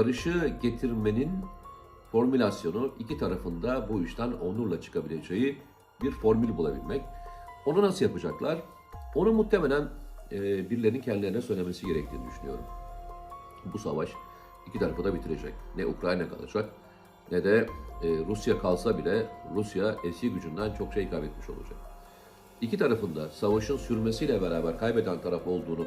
barışı getirmenin formülasyonu iki tarafında bu işten onurla çıkabileceği bir formül bulabilmek. Onu nasıl yapacaklar? Onu muhtemelen e, birilerinin kendilerine söylemesi gerektiğini düşünüyorum. Bu savaş iki tarafı da bitirecek. Ne Ukrayna kalacak ne de e, Rusya kalsa bile Rusya eski gücünden çok şey kaybetmiş olacak. İki tarafında savaşın sürmesiyle beraber kaybeden taraf olduğunu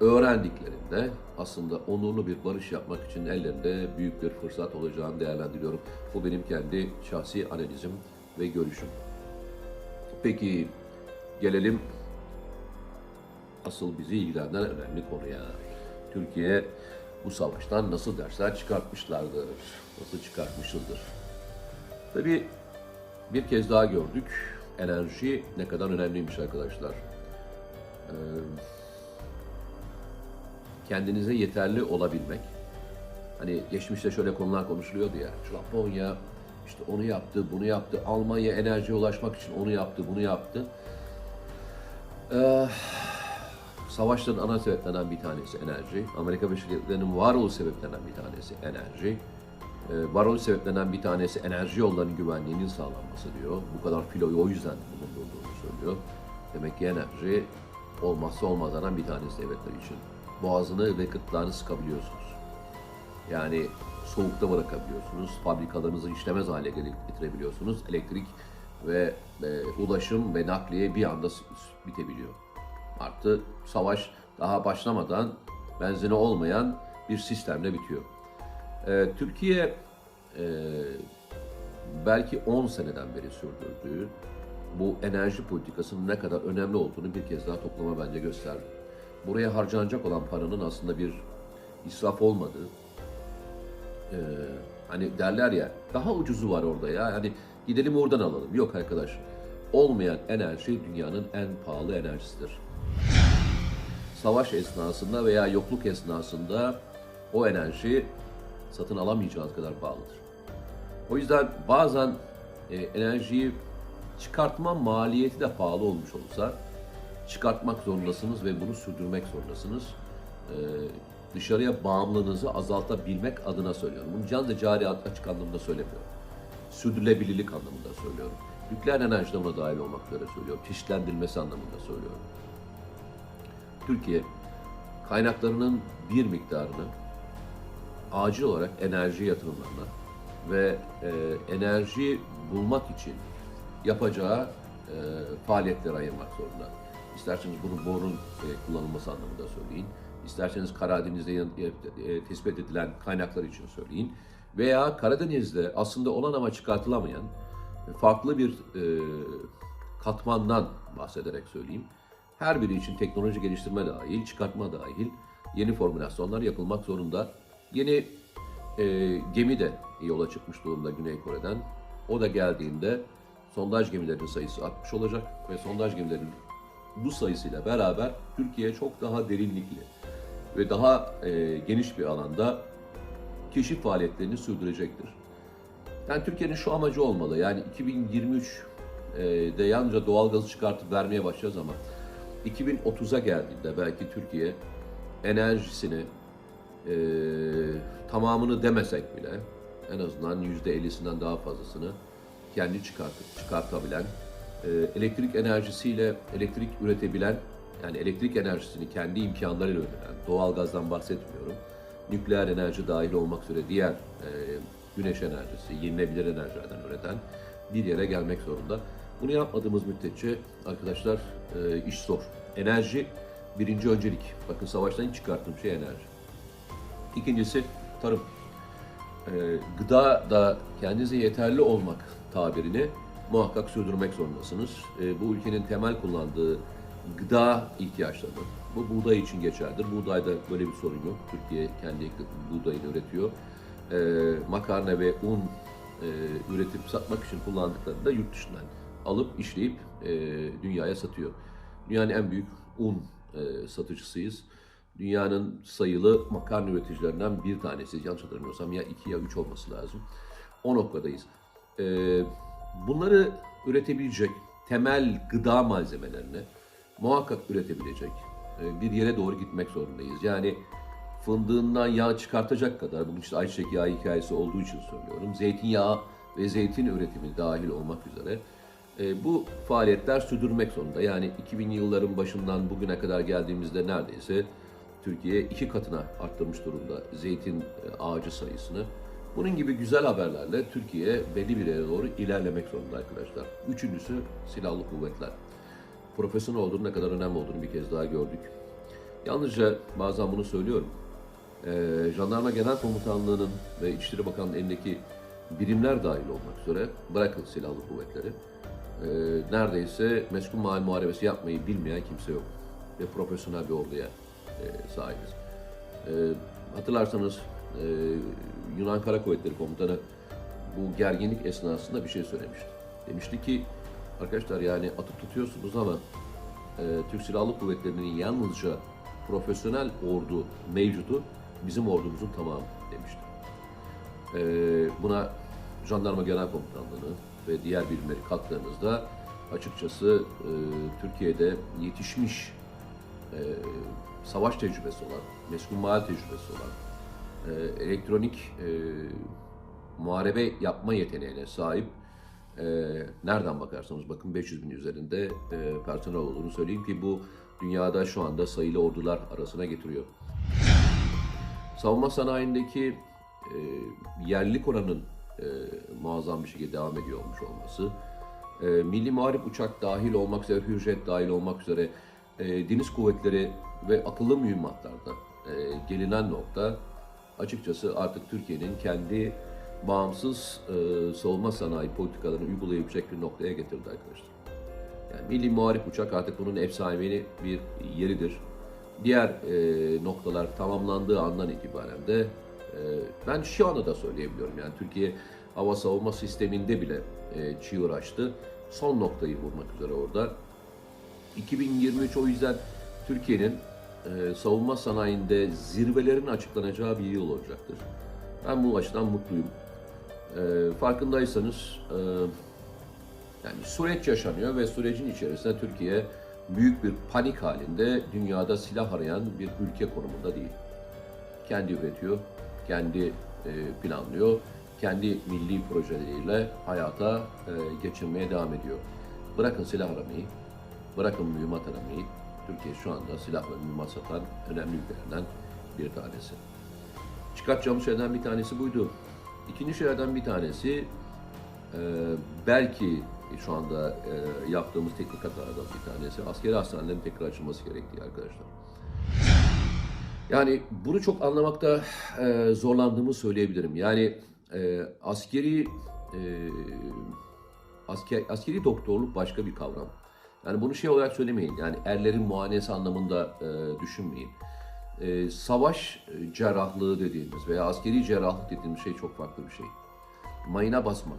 öğrendiklerinde aslında onurlu bir barış yapmak için ellerinde büyük bir fırsat olacağını değerlendiriyorum. Bu benim kendi şahsi analizim ve görüşüm. Peki gelelim asıl bizi ilgilendiren önemli konuya. Türkiye bu savaştan nasıl dersler çıkartmışlardır, nasıl çıkartmışızdır. Tabii bir kez daha gördük enerji ne kadar önemliymiş arkadaşlar. Ee, kendinize yeterli olabilmek. Hani geçmişte şöyle konular konuşuluyordu ya. Japonya işte onu yaptı, bunu yaptı. Almanya enerjiye ulaşmak için onu yaptı, bunu yaptı. Ee, savaşların ana sebeplerinden bir tanesi enerji. Amerika Birleşik Devletleri'nin varoluş sebeplerinden bir tanesi enerji. Ee, varoluş sebeplerinden bir tanesi enerji yollarının güvenliğinin sağlanması diyor. Bu kadar filoyu o yüzden bulundurduğunu söylüyor. Demek ki enerji olmazsa olmazlardan bir tanesi devletler için. Boğazını ve gırtlağını sıkabiliyorsunuz. Yani soğukta bırakabiliyorsunuz. Fabrikalarınızı işlemez hale getirebiliyorsunuz. Elektrik ve e, ulaşım ve nakliye bir anda bitebiliyor. Artı savaş daha başlamadan benzini olmayan bir sistemle bitiyor. Ee, Türkiye e, belki 10 seneden beri sürdürdüğü bu enerji politikasının ne kadar önemli olduğunu bir kez daha toplama bence gösterdi. Buraya harcanacak olan paranın aslında bir israf olmadığı, e, hani derler ya daha ucuzu var orada ya hani gidelim oradan alalım. Yok arkadaş olmayan enerji dünyanın en pahalı enerjisidir savaş esnasında veya yokluk esnasında o enerji satın alamayacağınız kadar pahalıdır. O yüzden bazen e, enerjiyi çıkartma maliyeti de pahalı olmuş olsa çıkartmak zorundasınız ve bunu sürdürmek zorundasınız. E, dışarıya bağımlılığınızı azaltabilmek adına söylüyorum. Bunu can ve cari açık anlamında söylemiyorum. Sürdürülebilirlik anlamında söylüyorum. Nükleer enerji de buna dahil olmak üzere söylüyorum. Çeşitlendirilmesi anlamında söylüyorum. Türkiye kaynaklarının bir miktarını acil olarak enerji yatırımlarına ve e, enerji bulmak için yapacağı e, faaliyetlere ayırmak zorunda. İsterseniz bunu borun e, kullanılması anlamında söyleyin. İsterseniz Karadeniz'de e, e, tespit edilen kaynaklar için söyleyin. Veya Karadeniz'de aslında olan ama çıkartılamayan e, farklı bir e, katmandan bahsederek söyleyeyim. Her biri için teknoloji geliştirme dahil, çıkartma dahil yeni formülasyonlar yapılmak zorunda. Yeni e, gemi de yola çıkmış durumda Güney Kore'den. O da geldiğinde sondaj gemilerinin sayısı artmış olacak ve sondaj gemilerinin bu sayısıyla beraber Türkiye çok daha derinlikli ve daha e, geniş bir alanda keşif faaliyetlerini sürdürecektir. Yani Türkiye'nin şu amacı olmalı. Yani 2023 e, de yalnızca doğalgazı çıkartıp vermeye başlayacağız ama 2030'a geldiğinde belki Türkiye enerjisini e, tamamını demesek bile en azından %50'sinden daha fazlasını kendi çıkartıp çıkartabilen, elektrik enerjisiyle elektrik üretebilen, yani elektrik enerjisini kendi imkanlarıyla üreten, doğalgazdan bahsetmiyorum, nükleer enerji dahil olmak üzere diğer e, güneş enerjisi, yenilebilir enerjilerden üreten bir yere gelmek zorunda. Bunu yapmadığımız müddetçe arkadaşlar e, iş zor. Enerji birinci öncelik. Bakın savaştan ilk çıkarttığım şey enerji. İkincisi tarım. E, gıda da kendinize yeterli olmak tabirini muhakkak sürdürmek zorundasınız. E, bu ülkenin temel kullandığı gıda ihtiyaçları, bu buğday için geçerlidir. Buğdayda böyle bir sorun yok. Türkiye kendi buğdayını üretiyor. E, makarna ve un e, üretip satmak için kullandıklarını da yurt dışından alıp işleyip e, dünyaya satıyor. Dünyanın en büyük un e, satıcısıyız. Dünyanın sayılı makarna üreticilerinden bir tanesi. Yanlış hatırlamıyorsam ya iki ya üç olması lazım. O noktadayız. E, bunları üretebilecek temel gıda malzemelerini muhakkak üretebilecek e, bir yere doğru gitmek zorundayız. Yani fındığından yağ çıkartacak kadar, bunun işte ayçiçek yağı hikayesi olduğu için söylüyorum, zeytinyağı ve zeytin üretimi dahil olmak üzere e, bu faaliyetler sürdürmek zorunda. Yani 2000 yılların başından bugüne kadar geldiğimizde neredeyse Türkiye iki katına arttırmış durumda zeytin e, ağacı sayısını. Bunun gibi güzel haberlerle Türkiye belli bir yere doğru ilerlemek zorunda arkadaşlar. Üçüncüsü silahlı kuvvetler. Profesyonel olduğunun ne kadar önemli olduğunu bir kez daha gördük. Yalnızca bazen bunu söylüyorum. Ee, Jandarma Genel Komutanlığı'nın ve İçişleri Bakanlığı'nın elindeki birimler dahil olmak üzere bırakın silahlı kuvvetleri. Ee, neredeyse meskun mal muharebesi yapmayı bilmeyen kimse yok. Ve profesyonel bir orduya e, sahibiz. Ee, hatırlarsanız e, Yunan Kara Kuvvetleri Komutanı bu gerginlik esnasında bir şey söylemişti. Demişti ki arkadaşlar yani atıp tutuyorsunuz ama e, Türk Silahlı Kuvvetleri'nin yalnızca profesyonel ordu mevcudu bizim ordumuzun tamamı demişti. E, buna Jandarma Genel Komutanlığı'nı ve diğer birimleri kattığınızda açıkçası e, Türkiye'de yetişmiş e, savaş tecrübesi olan, meskun mahal tecrübesi olan, e, elektronik e, muharebe yapma yeteneğine sahip e, nereden bakarsanız bakın 500 bin üzerinde e, personel olduğunu söyleyeyim ki bu dünyada şu anda sayılı ordular arasına getiriyor. Savunma sanayindeki e, yerlilik oranın e, muazzam bir şekilde devam ediyor olmuş olması, e, Milli Muharip Uçak dahil olmak üzere, Hürjet dahil olmak üzere e, deniz kuvvetleri ve akıllı mühimmatlarda e, gelinen nokta açıkçası artık Türkiye'nin kendi bağımsız e, savunma sanayi politikalarını uygulayabilecek bir noktaya getirdi arkadaşlar. Yani Milli Muharip Uçak artık bunun efsanevi bir yeridir. Diğer e, noktalar tamamlandığı andan itibaren de e, ben şu anda da söyleyebiliyorum yani Türkiye hava savunma sisteminde bile e, çığır açtı. Son noktayı vurmak üzere orada. 2023 o yüzden Türkiye'nin e, savunma sanayinde zirvelerin açıklanacağı bir yıl olacaktır. Ben bu açıdan mutluyum. E, farkındaysanız e, yani süreç yaşanıyor ve sürecin içerisinde Türkiye büyük bir panik halinde dünyada silah arayan bir ülke konumunda değil. Kendi üretiyor, kendi planlıyor, kendi milli projeleriyle hayata e, geçirmeye devam ediyor. Bırakın silah aramayı, bırakın mühimmat aramayı. Türkiye şu anda silah ve satan önemli ülkelerden bir tanesi. Çıkartacağımız şeylerden bir tanesi buydu. İkinci şeylerden bir tanesi e, belki şu anda e, yaptığımız teknik hatalardan bir tanesi askeri hastanelerin tekrar açılması gerektiği arkadaşlar. Yani bunu çok anlamakta e, zorlandığımı söyleyebilirim. Yani e, askeri e, asker, askeri doktorluk başka bir kavram. Yani bunu şey olarak söylemeyin. Yani erlerin muayenesi anlamında e, düşünmeyin. E, savaş cerrahlığı dediğimiz veya askeri cerrahlık dediğimiz şey çok farklı bir şey. Mayına basmak,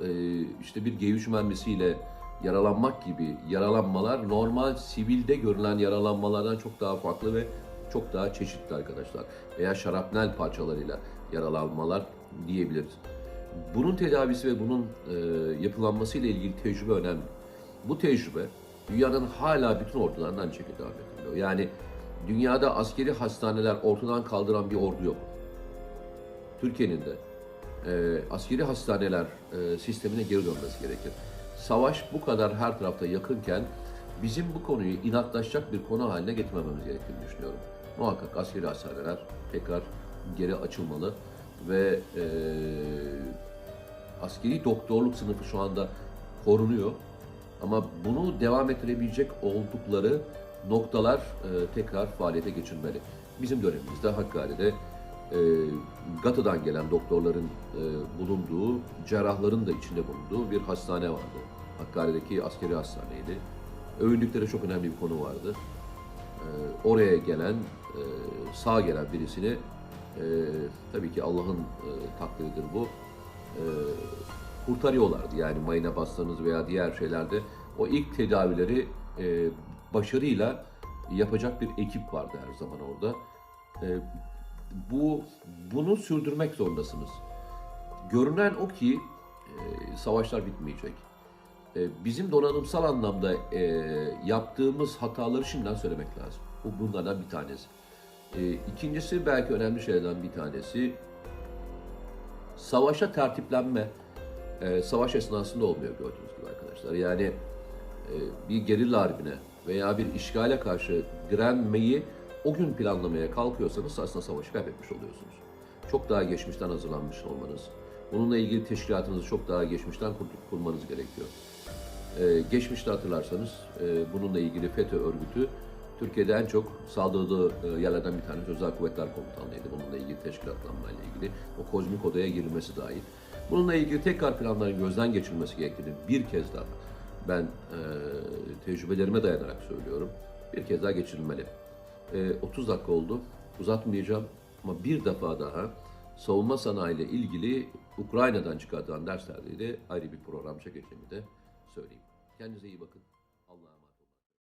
e, işte bir G3 mermisiyle yaralanmak gibi yaralanmalar normal sivilde görülen yaralanmalardan çok daha farklı ve çok daha çeşitli arkadaşlar. Veya şarapnel parçalarıyla yaralanmalar diyebiliriz. Bunun tedavisi ve bunun e, yapılanması ile ilgili tecrübe önemli. Bu tecrübe dünyanın hala bütün ordularından aynı şekilde devam ediliyor. Yani dünyada askeri hastaneler ortadan kaldıran bir ordu yok. Türkiye'nin de e, askeri hastaneler e, sistemine geri dönmesi gerekir. Savaş bu kadar her tarafta yakınken bizim bu konuyu inatlaşacak bir konu haline getirmememiz gerektiğini düşünüyorum. Muhakkak askeri hastaneler tekrar geri açılmalı ve e, askeri doktorluk sınıfı şu anda korunuyor. Ama bunu devam ettirebilecek oldukları noktalar e, tekrar faaliyete geçirmeli. Bizim dönemimizde Hakkari'de e, GATA'dan gelen doktorların e, bulunduğu, cerrahların da içinde bulunduğu bir hastane vardı. Hakkari'deki askeri hastaneydi. Övündükleri çok önemli bir konu vardı. E, oraya gelen, e, sağ gelen birisini, e, tabii ki Allah'ın e, takdiridir bu, e, kurtarıyorlardı. Yani mayına bastığınız veya diğer şeylerde o ilk tedavileri e, başarıyla yapacak bir ekip vardı her zaman orada. E, bu bunu sürdürmek zorundasınız. Görünen o ki e, savaşlar bitmeyecek. E, bizim donanımsal anlamda e, yaptığımız hataları şimdiden söylemek lazım. Bu bunlardan bir tanesi. E, ikincisi belki önemli şeylerden bir tanesi savaşa tertiplenme e, savaş esnasında olmuyor gördüğünüz gibi arkadaşlar. Yani e, bir gerilla harbine veya bir işgale karşı direnmeyi o gün planlamaya kalkıyorsanız aslında savaşı kaybetmiş oluyorsunuz. Çok daha geçmişten hazırlanmış olmanız, bununla ilgili teşkilatınızı çok daha geçmişten kur- kurmanız gerekiyor. Ee, geçmişte hatırlarsanız e, bununla ilgili FETÖ örgütü Türkiye'de en çok saldırdığı e, yerlerden bir tanesi Özel Kuvvetler Komutanlığı'ydı. Bununla ilgili teşkilatlanmayla ilgili o kozmik odaya girilmesi dahil. Bununla ilgili tekrar planların gözden geçirilmesi gerektiğini bir kez daha ben e, tecrübelerime dayanarak söylüyorum. Bir kez daha geçirilmeli. E, 30 dakika oldu. Uzatmayacağım ama bir defa daha savunma sanayi ile ilgili Ukrayna'dan çıkartılan derslerde de ayrı bir program çekeceğimi de söyleyeyim. Kendinize iyi bakın.